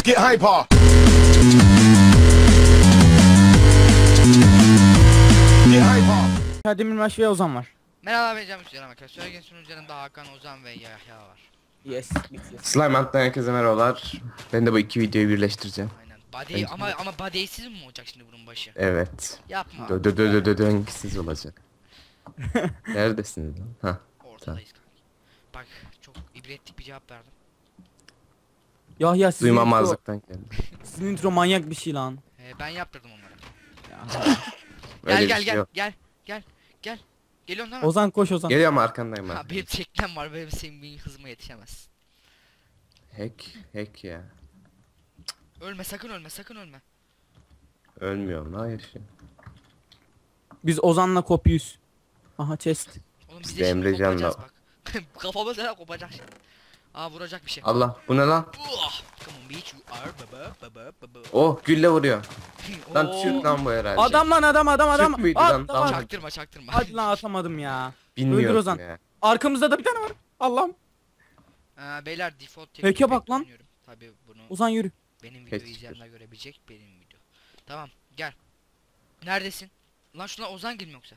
Let's get hyper. Get hyper. Demir Maş ve Ozan var. Merhaba ben Cem Hüseyin arkadaşlar. Söylegen sunucularında Hakan, Ozan ve Yahya var. Yes. Slime Hunt'tan herkese merhabalar. Ben de bu iki videoyu birleştireceğim. Aynen. Body ama ama body'siz mi olacak şimdi bunun başı? Evet. Yapma. Dö dö dö dö dö döngüsüz olacak. Neredesiniz lan? Ha. Ortadayız kanki. Bak çok ibretlik bir cevap verdim. Yahya sizin intro, Duymamazlıktan geldi. sizin intro manyak bir şey lan. Ee, ben yaptırdım onları. Öyle gel bir gel şey gel yok. gel gel gel. Geliyorsun değil mi? Ozan koş Ozan. Geliyorum arkandayım Ha, ben. benim teknem var benim senin benim hızıma yetişemez. Hack, hack ya. Ölme sakın ölme sakın ölme. Ölmüyorum lan yaşıyor. Biz Ozan'la kopyuz. Aha chest. Oğlum Biz biz de şimdi Emrecan'la- kopacağız bak. Kafamız hele kopacak şimdi. Aa vuracak bir şey. Allah bu ne lan? Uah! Come on bitch you are baba baba baba. Oh gülle vuruyor. Lan Oo. Türk lan bu herhalde. Adam lan adam adam adam. müydü At, lan? Tamam. Çaktırma çaktırma. Hadi lan atamadım ya. Bilmiyorum Öldür Ozan. ya. Arkamızda da bir tane var. Allah'ım. Aa, beyler default Hack'e teknik bak lan. Tabii bunu Ozan yürü. benim videoyu Hack izleyenler görebilecek benim video. Tamam gel. Neredesin? Lan şuna Ozan gelin yoksa.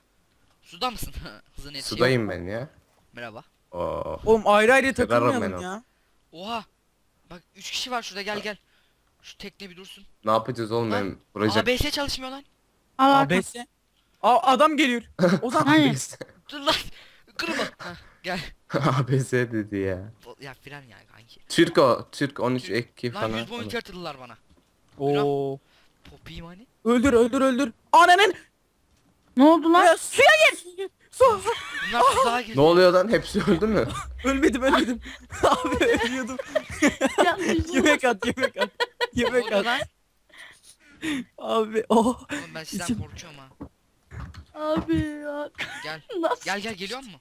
Suda mısın? Hızın yetişiyor. Sudayım ben ya. Merhaba. Oo. Oğlum ayrı ayrı takılmayalım ya. Oha. Bak 3 kişi var şurada gel gel. Şu tekne bir dursun. Ne yapacağız oğlum Lan, ben vuracak. ABS çalışmıyor lan. Al Hakan. ABS. Aa adam geliyor. Ozan. ABS. Dur lan. Kırma. Heh, gel. ABS dedi ya. Ya fren ya kanki. Türk o. Türk 13 ek Lan falan. 100 point yatırdılar bana. Oo. Popiyim hani. Öldür öldür öldür. Ananın. Ne oldu lan? Suya gir. Su. su. Bunlar tuzağa girdi. Ne oluyor lan? Hepsi öldü mü? Ölmedim ölmedim. Abi ölüyordum. Yemek at yemek at. Yemek at. lan? Abi oh. Oğlum ben sizden İçim- korkuyorum ha. Abi ya. Gel. Nasıl? Gel gel geliyor mu?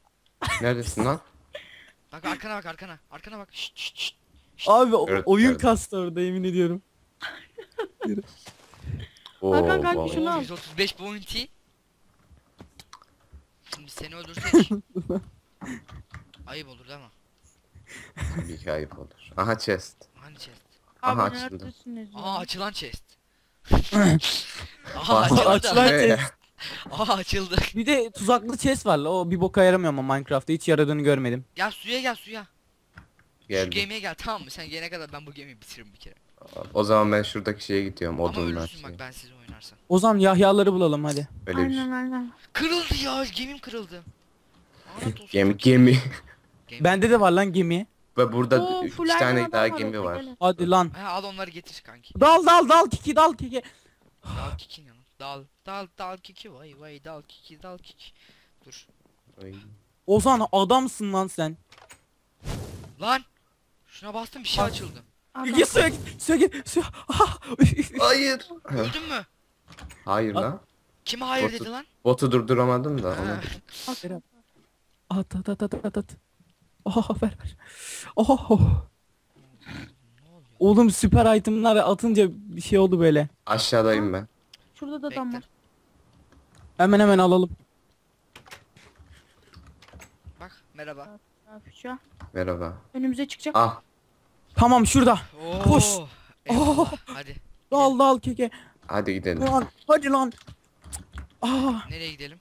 Neredesin lan? Bak arkana bak arkana. Arkana bak. Şşt şşt şşt. Abi o- Evet, oyun geldim. kastı orada yemin ediyorum. Oo, Hakan kanka vallahi. şunu al. 135 bounty. Şimdi seni öldürsek. Ayıp olur değil mi? Bir iki ayıp olur. Aha chest. Hani chest? Aha, Abi açıldı. neredesiniz ya? Aa açılan chest. Aha açıldı. Açılan ya? chest. Aha açıldı. Bir de tuzaklı chest var la o bir boka yaramıyor ama Minecraft'ta hiç yaradığını görmedim. Gel suya gel suya. Şu Geldim. gemiye gel tamam mı? Sen gelene kadar ben bu gemiyi bitiririm bir kere. O zaman ben şuradaki şeye gidiyorum. Ama Odunlar ölürsün şey. bak ben sizi oynarsan. O zaman Yahyaları bulalım hadi. Öyle bir şey. Aynen aynen. Kırıldı ya gemim kırıldı. Lanet olsun. Gemi, gemi. Gemi. Bende de var lan gemi. Ve burada Oo, üç full tane iron daha adam gemi orada, var. gelin. Hadi lan. Ha, al onları getir kanki. Dal dal dal kiki dal kiki. Dal kikin yanı. Dal dal dal kiki vay vay dal kiki dal kiki. Dur. Ay. Ozan adamsın lan sen. Lan. Şuna bastım bir şey açıldı. Adam- Git suya git suya git suya. Ah! Hayır. Öldün mü? Hayır lan. Kime hayır Botu- dedi lan? Botu durduramadım da Ha. onu. At at at at at at. Oh ver ver. Oh. Oğlum süper itemler atınca bir şey oldu böyle. Aşağıdayım ben. Şurada da adam var. Hemen hemen alalım. Bak merhaba. Ne yapacağım? Merhaba. Önümüze çıkacak. Ah. Tamam şurada. Oo. Koş. eyvallah. Hadi. Dal dal keke. Hadi gidelim. Lan hadi lan. Ah. Nereye gidelim?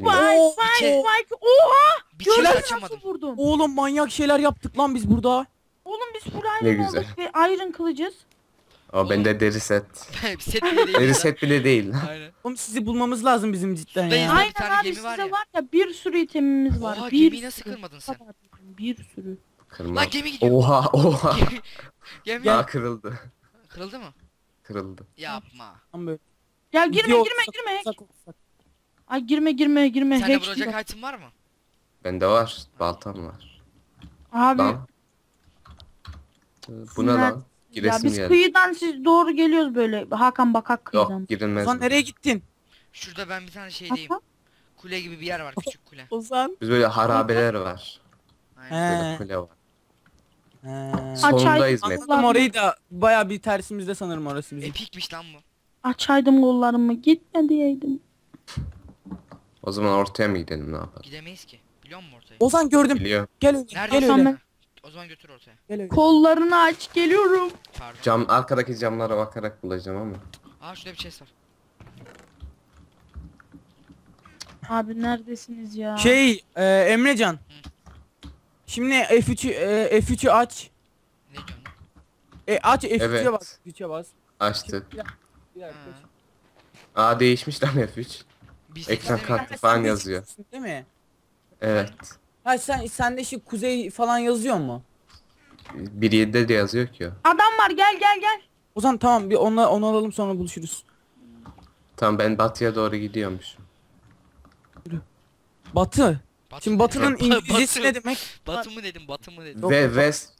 Vay Oo, vay içe- vay. Oha! Bir Gördün açamadım. nasıl vurdum? Oğlum manyak şeyler yaptık lan biz burada. Oğlum biz full Ne iron güzel. olduk ve iron kılıcız. O bende deri set. Set bile değil. Deri lan. set bile değil. Aynen. Oğlum sizi bulmamız lazım bizim cidden ya. lan. bir Aynen tane abi gemi size var var ya. ya. bir sürü itemimiz var. Oha bir gemiyi nasıl sürü. kırmadın sen? Bir sürü. Kırma. Lan gemi gidiyor. Oha oha. Gemi. Gemi. Kırıldı. Kırıldı mı? Kırıldı. Yapma. Tam böyle. Ya girme Gidiyor, girme girme. sak- Ay girme girme girme. Sende Hack vuracak diyor. item var mı? Bende var. Baltam var. Abi Lan. Bu ne Sinir- lan? ya Giresim biz geldi. kıyıdan siz doğru geliyoruz böyle. Hakan bakak kıyıdan. Yok girilmez. Ozan nereye gittin? Şurada ben bir tane şeydeyim. Hakan? Kule gibi bir yer var küçük kule. Ozan. Biz böyle harabeler var. Aynen. Böyle He. kule var. He. Aç Sonundayız ay- Met. Anladım orayı da baya bir tersimizde sanırım orası bizim. Epikmiş lan bu. Açaydım kollarımı gitme diyeydim. O zaman ortaya mı gidelim ne yapalım? Gidemeyiz ki. Biliyor musun ortaya? Ozan gördüm. Biliyorum. Gel öyle. Nerede? Gel öyle. ben- O zaman götür ortaya. Gel öyle. Kollarını aç geliyorum. Pardon. Cam arkadaki camlara bakarak bulacağım ama. Aa şurada bir chest var. Abi neredesiniz ya? Şey e, Emrecan. Şimdi F3'ü e, F3'ü aç. Ne diyorsun? E, aç F3'e Evet. bas. F3'e bas. Açtık. Bir dakika, bir dakika. Ha. Aa değişmiş lan F3. Biz Ekran sekizde kartı falan yazıyor. Değil mi? Evet. Ha sen sende şu kuzey falan yazıyor mu? 1.7'de de yazıyor ki o. Adam var gel gel gel. O zaman tamam bir onu onu alalım sonra buluşuruz. Tamam ben batıya doğru gidiyormuşum. Batı. Batı Şimdi. Batı'nın Batı. İngilizcesi ne demek? Batı mı dedim, batı mı dedim. Ve west,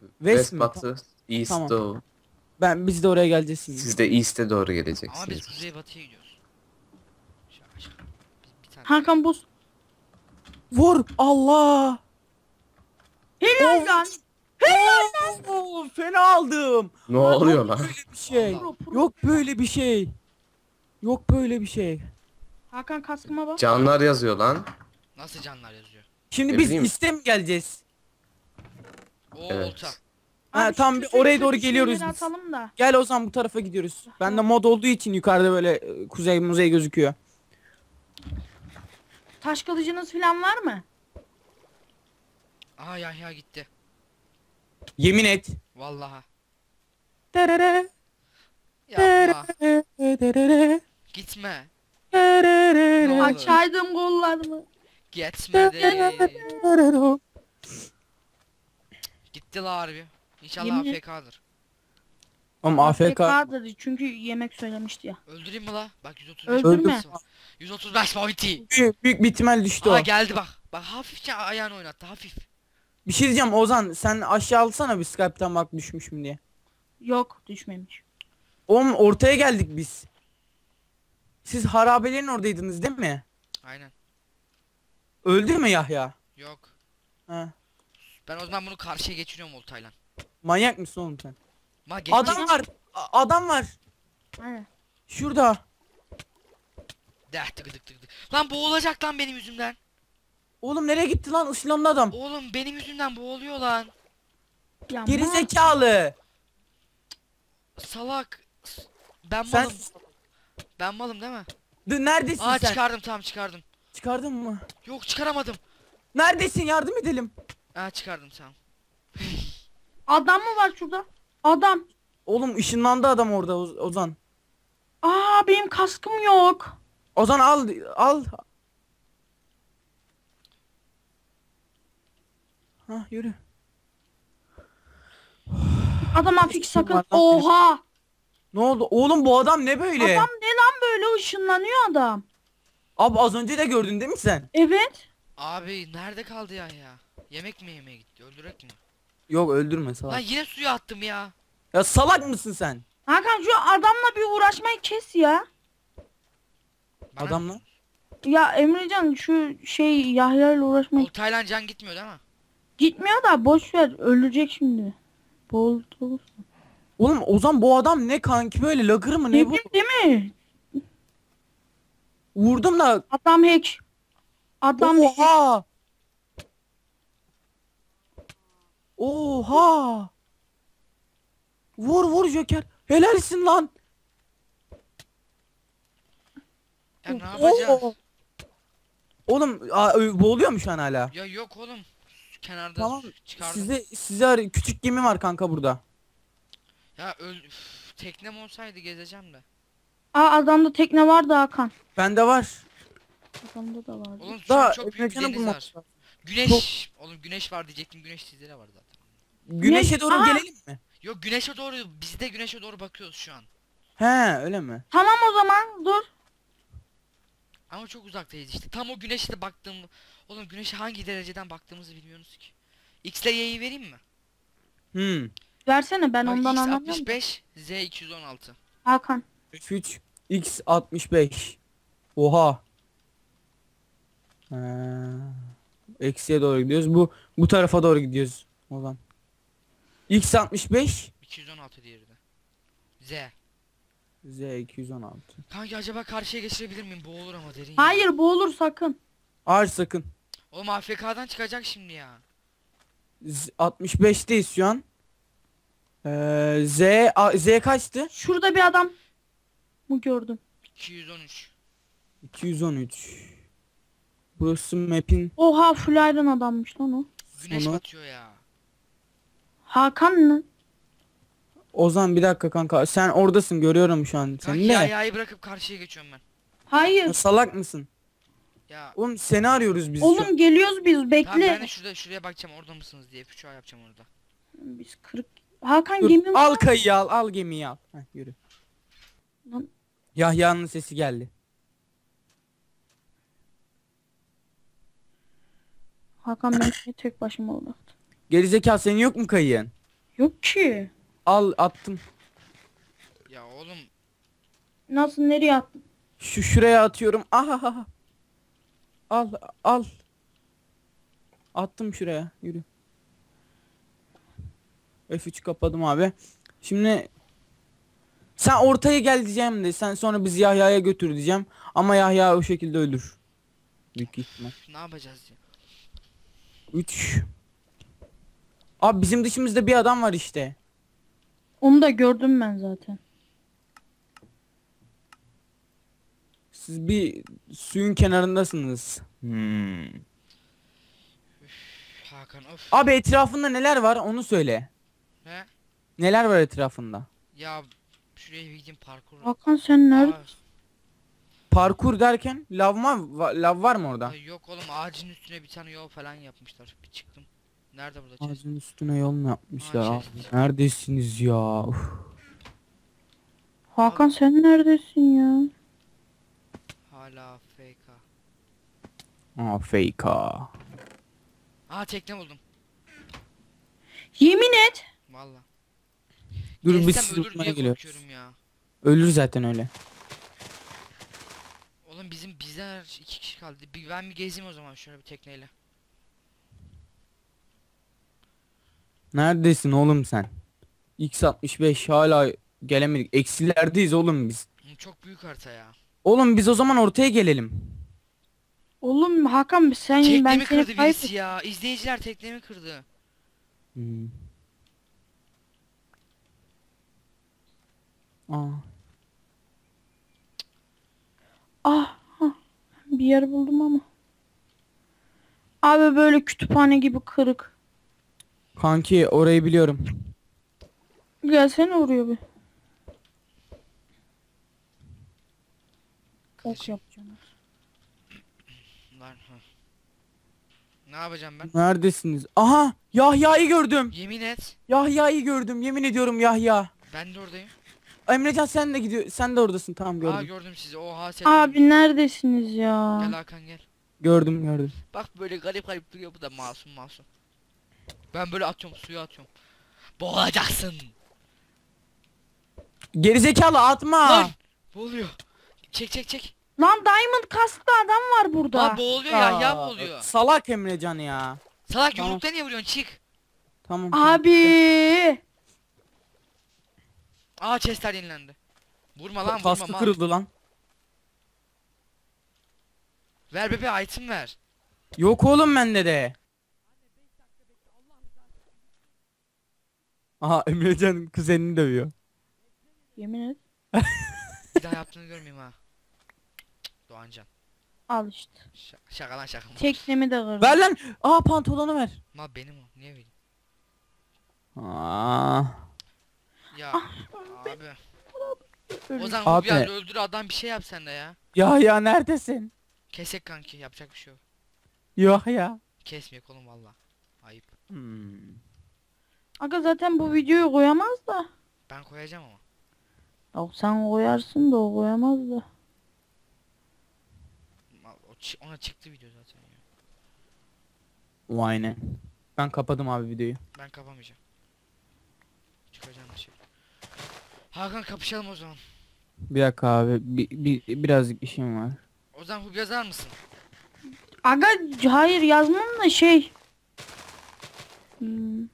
West, west, mi? batı, east Tamam. doğu. Ben biz de oraya geleceğiz şimdi. Siz de east'e doğru Ama biz geleceksiniz. kuzey batıya gidiyoruz. Şaka şaka. Biz bir tane. Hakan buz. Vur Allah. Helal lan. Oo, fena aldım. Ne oluyor lan? Böyle bir şey. Allah. Yok böyle bir şey. Yok böyle bir şey. Hakan kaskıma bak. Canlar yazıyor lan. Nasıl canlar yazıyor? Şimdi Ne biz bileyim. iste mi geleceğiz? Oo Evet. olta. Ha, Abi şu tam bir oraya doğru geliyoruz şeyleri biz. atalım da. Gel o zaman bu tarafa gidiyoruz. Bende mod olduğu için yukarıda böyle e, kuzey muzey gözüküyor. Taş kılıcınız falan var mı? Aa Yahya gitti. Yemin et. Terere, Yapma. terere, Gitme. terere, Ne oldu? Açaydım kollarımı. Terere. Gitti la harbi. İnşallah Yemin- AFK'dır. Oğlum AFK. AFK'dır çünkü yemek söylemişti ya. Öldüreyim mi la? Bak 135 Öldürme. pointi var. 135 pointi. Büyük, büyük bir ihtimal düştü o. Aa geldi bak. Bak hafifçe ayağını oynattı hafif. Bir şey diyeceğim Ozan sen aşağı alsana bir Skype'tan bak düşmüş mü diye. Yok düşmemiş. Oğlum ortaya geldik biz. Siz harabelerin oradaydınız değil mi? Aynen. Öldü mü Yahya? Yok. Ha. Ben o zaman bunu karşıya geçiriyorum oltayla. Manyak mısın oğlum sen? Ma geç. Adam var. A- adam var. Aynen. Şurada. Deh tıkı tık tık tık. Lan boğulacak lan benim yüzümden. Oğlum nereye gitti lan ışınlandı adam. Oğlum benim yüzümden boğuluyor lan. Ya Geri mal- zekalı. Salak. S- Ben Sen malım. Ben malım değil mi? D- neredesin Aa sen? çıkardım tamam çıkardım. Çıkardın mı? Yok çıkaramadım. Neredesin yardım edelim. Aa çıkardım tamam. Adam mı var şurada? Adam. Oğlum ışınlandı adam orada Oz- Ozan. Aa benim kaskım yok. Ozan al al. Ha yürü. Adam afik sakın. Oha. Ne oldu? Oğlum bu adam ne böyle? Adam ne lan böyle ışınlanıyor adam. Abi az önce de gördün değil mi sen? Evet. Abi nerede kaldı ya ya? Yemek mi yemeye gitti? Öldürek mi? Yok öldürme Lan salak. yine suya attım ya. Ya salak mısın sen? Hakan şu adamla bir uğraşmayı kes ya. Bana Adamla. Ya Emrecan şu şey Yahya ile uğraşmayı Oltayla can gitmiyor değil mi? gitmiyor da boş ver ölecek şimdi. Boğuldu. Oğlum Ozan bu adam ne kanki böyle lagır mı ne bu? Ne değil mi? Vurdum da Adam hack. Adam hack. Oha! Oha! Vur vur Joker. Helalsin lan. Ya ne yapacağız? Oo. Oğlum a, ö- boğuluyor mu şu an hala? Ya yok oğlum. Kenarda Tamam. çıkardım. Size size ar- küçük gemi var kanka burada. Ya öl Üf, teknem olsaydı gezeceğim de. Aa adamda tekne vardı Hakan. Bende var. Adamda da vardı. Oğlum şu an Daha çok büyük Emrecan'ı deniz bulmak var. lazım. Güneş. Oğlum güneş var diyecektim. Güneş sizlere var zaten. Güneşe doğru Aha! gelelim mi? Yok güneşe doğru biz de güneşe doğru bakıyoruz şu an. He öyle mi? Tamam o zaman dur. Ama çok uzaktayız işte. Tam o güneşe baktığım Oğlum güneşe hangi dereceden baktığımızı bilmiyoruz ki. X ile Y'yi vereyim mi? Hmm. Versene ben Bak, ondan X anlamıyorum. 65, Z 216. Hakan. F3 X 65. Oha. Ee, eksiye doğru gidiyoruz. Bu bu tarafa doğru gidiyoruz. Ozan. X 65 216 diğeri de. Z. Z 216. Kanki acaba karşıya geçirebilir miyim? Boğulur ama derin. ya. Hayır boğulur sakın. Ağaç sakın. Oğlum AFK'dan çıkacak şimdi ya. Z- 65'teyiz şu an. Ee, Z A- Z kaçtı? Şurada bir adam mı gördüm? 213. 213. Burası map'in Oha full iron adammış lan o. Güneş Sonu. batıyor ya. Hakan mı? Ozan bir dakika kanka sen oradasın görüyorum şu an seni de. ya yayı bırakıp karşıya geçiyorum ben. Hayır. Salak mısın? Ya Oğlum seni arıyoruz biz. Oğlum geliyoruz biz tamam bekle. ben de şurada şuraya bakacağım orada mısınız diye füçü yapacağım orada. Biz kırık. Hakan Dur, gemi al kayıyı al al gemiyi al. Heh, yürü. Lan. Yahya'nın sesi geldi. Hakan beni niye tek başıma bıraktı. Gerizekalı senin yok mu kayığın? Yok ki. Al attım. Ya oğlum Nasıl nereye attın? Şu şuraya atıyorum. Aha. Al al. Attım şuraya. Yürü. F3 kapadım abi. Şimdi sen ortaya gel diyeceğim de sen sonra bizi Yahya'ya götür diyeceğim. Ama Yahya o şekilde ölür. Büyük ihtimal. ne yapacağız ya? 3 Abi bizim dışımızda bir adam var işte. Onu da gördüm ben zaten. Siz bir suyun kenarındasınız. Hmm. Üf, Hakan of. Abi etrafında neler var onu söyle. He? Neler var etrafında? Ya şuraya bir gideyim parkur. Hakan sen nerede? Aa, Parkur derken lav var, va- lav var mı orada? ay yok oğlum ağacın üstüne bir tane yol falan yapmışlar. Bir çıktım. Nerede burada chest? Ağacın üstüne yol mu yapmışlar Aa, abi? chest. Neredesiniz ya? Uf. Hakan sen neredesin ya? Hala FK. Aa fake ha. Aa tekne buldum. Yemin et. Valla. Dur biz sizi ölür tutmaya geliyoruz. ya. Ölür zaten öyle. Oğlum bizim bizden iki kişi kaldı. Bir, ben bir gezeyim o zaman şöyle bir tekneyle. Neredesin oğlum sen? X65 hala gelemedik. Eksilerdeyiz oğlum biz. Çok büyük harita ya. Oğlum biz o zaman ortaya gelelim. Oğlum Hakan sen ben Teknemi seni kırdı kaybettim. birisi ya. İzleyiciler teknemi kırdı. Hmm. Aa. Ah, ah, bir yer buldum ama. Abi böyle kütüphane gibi kırık. Kanki orayı biliyorum. Gelsene oraya bir. Kılıç. yapacağım. Lan hı. Ne yapacağım ben? Neredesiniz? Aha! Yahya'yı gördüm. Yemin et. Yahya'yı gördüm. Yemin ediyorum Yahya. Ben de oradayım. Emrecan sen de gidiyor. Sen de oradasın. Tamam gördüm. Aa gördüm sizi. Oha sen. Abi neredesiniz ya? Gel Hakan gel. gördüm gördüm. Bak böyle garip garip duruyor bu da masum masum. Ben böyle atıyorum suya atıyorum. Boğulacaksın. Gerizekalı atma. Lan! Boğuluyor. Çek çek çek. Lan Diamond kasklı adam var burada. Lan boğuluyor ya ya boğuluyor. Salak Emrecan ya. Salak Tamam. yumrukta niye vuruyorsun çık. Tamam. tamam. Abi. Aa chestler yenilendi. Vurma lan vurma Kaskı mal. kırıldı lan. Ver bebe item ver. Yok oğlum bende de. Aha Emrecan kuzenini dövüyor. Yemin et. Bir daha yaptığını görmeyeyim ha. Doğancan. Al işte. Ş- şaka lan şaka. Teknemi de kırdım. Ver lan. Aa pantolonu ver. Mal benim o. Niye vereyim? Aa. Ya Ah, abi. Öyle. O zaman Abi. bu bir öldür adam bir şey yap sen de ya. Ya ya neredesin? Kesek kanki yapacak bir şey yok. Yok ya. Kesmeyek oğlum valla. Ayıp. Hmm. Aga zaten bu videoyu koyamaz da. Ben koyacağım ama. Yok sen koyarsın da o koyamaz da. Mal, O çı- ona çıktı video zaten ya. Aynen. Ben kapadım abi videoyu. Ben kapamayacağım. Çıkacağım dışarı. Hakan kapışalım o zaman. Bir dakika abi. Bir, bir, birazcık işim var. O zaman hub yazar mısın? Aga hayır yazmam da şey. Hmm.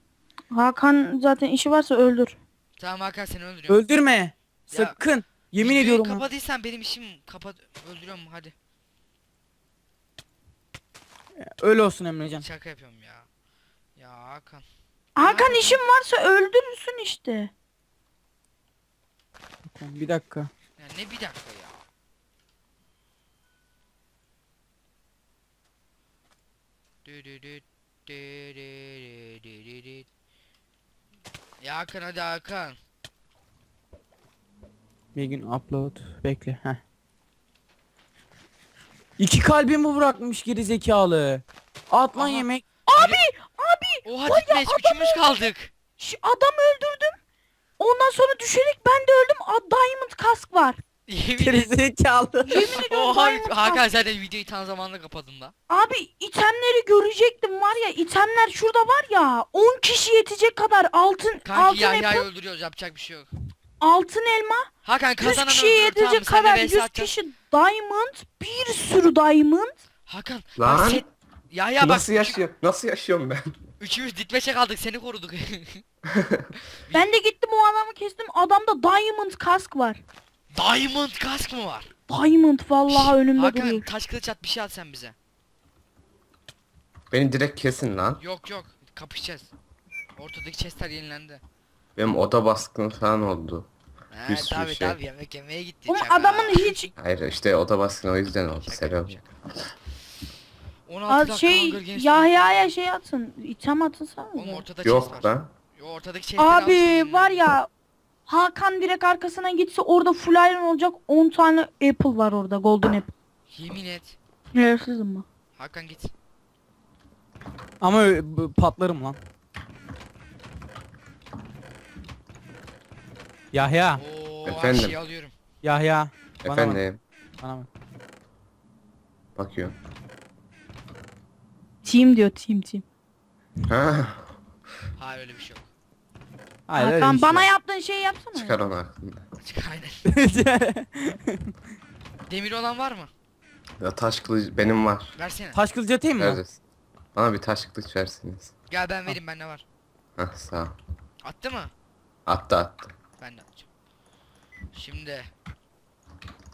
Hakan zaten işi varsa öldür. Tamam Hakan seni öldürüyorum. Öldürme. Sakın. Yemin Videoyu ediyorum. ha. kapadıysan benim işim kapat öldürüyorum hadi. Öyle olsun Emrecan. Şaka yapıyorum ya. Ya Hakan. Hakan işin varsa öldürürsün işte. Bakalım, bir dakika. Ya ne bir dakika ya. Ya Hakan hadi Hakan. Bir gün upload. Bekle. Heh. İki kalbimi bırakmış geri zekalı. At Aha. yemek. Abi! Abi! Oha Vay ya, gitmeyiz adam kaldık. Şu adam öldürdüm. Ondan sonra düşerek ben de öldüm. A, Diamond kask var. Yemin Geri ederim. zekalı. Oha Diamond Hakan sen de videoyu tam zamanında kapadın da. Abi itemleri görecektim var ya itemler şurada var ya 10 kişi yetecek kadar altın Kanki altın Yahya'yı apple, öldürüyoruz yapacak bir şey yok. altın elma Hakan 100 kazanan kişiye öldürür tamam mı? yetecek Sen de kadar vs 100 atacağız. kişi diamond bir sürü diamond Hakan Lan. set... Yahya bak Nasıl yaşıyor? Nasıl yaşıyorum ben? Üçümüz Dikmeş'e kaldık seni koruduk. ben de gittim o adamı kestim adamda diamond kask var Diamond kask mı var? diamond vallahi önümde Hakan duruyor taş kılıç at bir şey at sen bize. Beni direkt kesin lan. Yok yok kapışacağız. Ortadaki chestler yenilendi. Benim oda baskını falan oldu. He Bir sürü tabi şey. yemek yemeye gittik. Oğlum adamın hiç Hayır işte oda baskını o yüzden oldu. Şaka Selam. şaka. 16 Aa, dakika şey Hunger Games Yahya'ya şey atın item atılsana Oğlum ortada chest Yok var. lan. Yo, ortadaki chestleri Abi var ya Hakan direkt arkasına gitse orada full iron olacak 10 tane apple var orada golden apple. Yemin et. Neresizim mi? Hakan git. Ama ö- b- patlarım lan. Yahya. Oo Efendim? şeyi alıyorum. Yahya. Bana bak. Efendim. Bana bak. Bakıyorum. Team diyor team team. Ha, Hayır öyle bir şey yok. Hayır, öyle Hakan bir şey bana yok. yaptığın şeyi yapsana. ya. çıkar onu aklında. Çık aynen. Demir olan var mı? Ya taş kılıcı benim var. Versene. Taş kılıcı atayım mı? Neredesin? Bana bir taş kılıç versiniz. Gel ben vereyim bende var. Hah sağ ol. Attı mı? Attı attı. Ben de atacağım. Şimdi.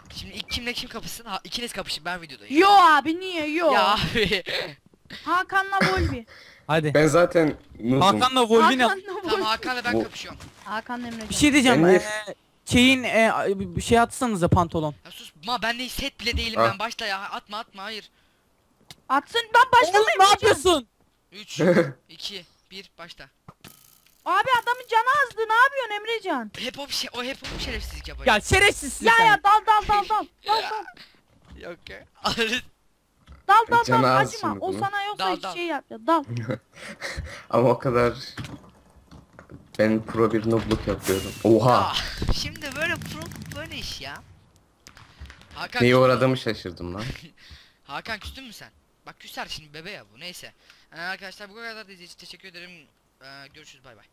Şimdi ilk kimle kim kapışsın? Ha, ikiniz kapışın ben videodayım. Yo abi niye yo? Ya abi. Hakan'la Volvi. Hadi. Ben zaten noobum. Hakan'la al. Hakan'la tamam Volvi. Hakan'la ben Bu- kapışıyorum. Hakan Emrecan. Bir şey diyeceğim. Ben niye- Ee, şeyin e, bir şey atsanıza pantolon. Ya sus ma ben de set bile değilim Ah. ben başla ya atma atma hayır. Atsın ben başlamayayım. Oğlum ne yapıyorsun? 3 2 1 başla. Abi adamın canı azdı ne yapıyorsun Emrecan? Hep o bir şey o hep o bir şerefsizlik yapıyor. Ya şerefsizsin Ya sen. ya dal dal dal dal. Dal dal Yok ya. Dal dal Canı dal az acıma. şimdi O bunun. sana yoksa Dal, hiç dal. şey yapıyor. Dal. Ama o kadar ben pro bir noobluk yapıyorum. Oha. Ah, şimdi böyle pro böyle iş ya. Hakan Neye küstün uğradığımı şaşırdım lan. Hakan küstün mü sen? Bak küser şimdi bebe ya bu neyse. Ee, arkadaşlar bu kadar da izlediğiniz için teşekkür ederim. Ee, görüşürüz bay bay.